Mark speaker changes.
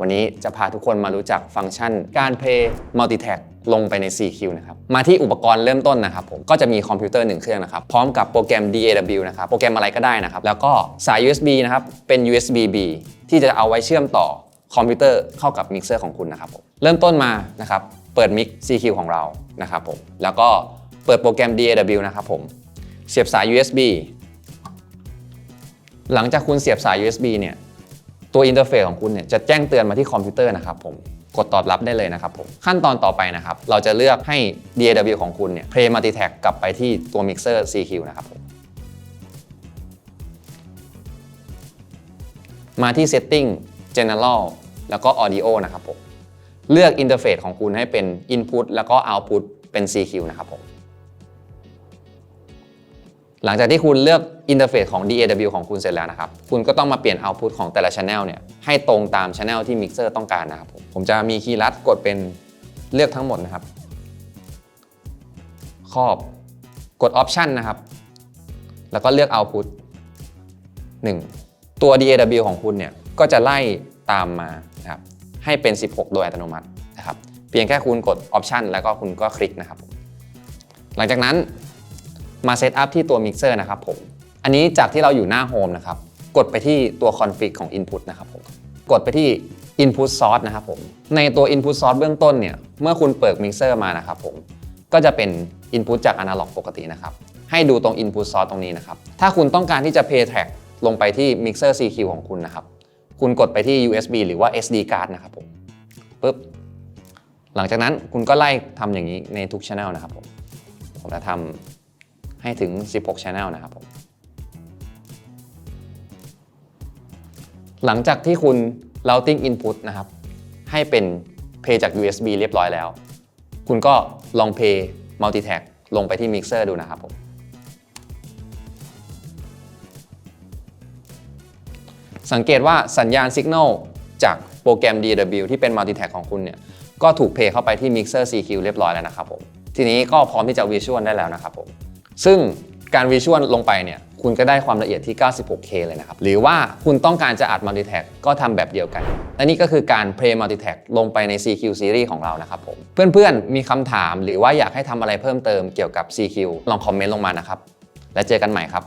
Speaker 1: วันนี้จะพาทุกคนมารู้จักฟังก์ชัน การ Play Multitag ลงไปใน CQ นะครับ มาที่อุปกรณ์เริ่มต้นนะครับผม ก็จะมีคอมพิวเตอร์หนึ่งเครื่องนะครับ พร้อมกับโปรแกรม DAW นะครับ โปรแกรมอะไรก็ได้นะครับ แล้วก็สาย USB นะครับ เป็น USB B ที่จะเอาไว้เชื่อมต่อคอมพิวเตอร์เข้ากับมิกเซอร์ของคุณนะครับผม เริ่มต้นมานะครับ เปิดมิก CQ ของเรา นะครับผม แล้วก็เปิดโปรแกรม DAW นะครับผม เสียบสาย USB หลังจากคุณเสียบสาย USB เนี่ย ตัวอินเทอร์เฟซของคุณเนี่ยจะแจ้งเตือนมาที่คอมพิวเตอร์นะครับผมกดตอบรับได้เลยนะครับผมขั้นตอนต่อไปนะครับ เราจะเลือกให้ DAW ของคุณเนี่ย Play Multitag กลับไปที่ตัวมิกเซอร์ CQ นะครับผมมาที่ Setting General แล้วก็ Audio นะครับผมเลือกอินเทอร์เฟซของคุณให้เป็น Input แล้วก็ Output เป็น CQ นะครับผม หลังจากที่คุณเลือกอินเทอร์เฟซของ DAW ของคุณเสร็จแล้วนะครับ คุณก็ต้องมาเปลี่ยน Output ของแต่ละ Channel เนี่ยให้ตรงตาม Channel ที่มิกเซอร์ต้องการนะครับผมผมจะมีคีย์ลัดกดเป็นเลือกทั้งหมดนะครับ ครอบกด Option นะครับ แล้วก็เลือก Output 1 ตัว DAW ของคุณเนี่ยก็จะไล่ตามมานะครับให้เป็น 16 โดยอัตโนมัตินะครับเพียงแค่คุณกด Option แล้วก็คุณก็คลิกนะครับ หลังจากนั้น มาเซตอัพที่ตัวมิกเซอร์นะครับผมอันนี้จากที่เราอยู่หน้าโฮมนะครับกดไปที่ตัวคอนฟิกของ Input นะครับผมกดไปที่ Input Source นะครับผมในตัว Input Source เบื้องต้นเนี่ยเมื่อคุณเปิดมิกเซอร์มานะครับผมก็จะเป็น Input จาก Analog ปกตินะครับให้ดูตรง Input Source ตรงนี้นะครับถ้าคุณต้องการที่จะ Play Track ลงไปที่ Mixer CQ ของคุณนะครับคุณกดไปที่ USB หรือว่า SD card นะครับผมปึ๊บหลังจากนั้นคุณก็ไล่ทำอย่างนี้ในทุก Channel นะครับผมผมจะทำ ให้ถึง 16 Channel นะครับผมหลังจากที่คุณ routing input นะครับ ให้เป็น Play จาก USB เรียบร้อยแล้ว คุณก็ลอง Play Multitag ลงไปที่ Mixer ดูนะครับผมสังเกตว่าสัญญาณ Signal จากโปรแกรม dw ที่เป็น Multitag ของคุณเนี่ย ก็ถูกเพย์เข้าไปที่ Mixer CQ เรียบร้อยแล้วนะครับผม ทีนี้ก็พร้อมที่จะ Visual ได้แล้วนะครับผม ซึ่งการวิชวลลงไปเนี่ยคุณก็ได้ความละเอียดที่ 96K เลยนะครับ หรือว่าคุณต้องการจะอัด Multitag ก็ทำแบบเดียวกัน และนี่ก็คือการ Play Multitag ลงไปใน CQ Series ของเรานะครับผม เพื่อนๆ มีคำถามหรือว่าอยากให้ทำอะไรเพิ่มเติมเกี่ยวกับ CQ ลองคอมเมนต์ลงมานะครับ และเจอกันใหม่ครับ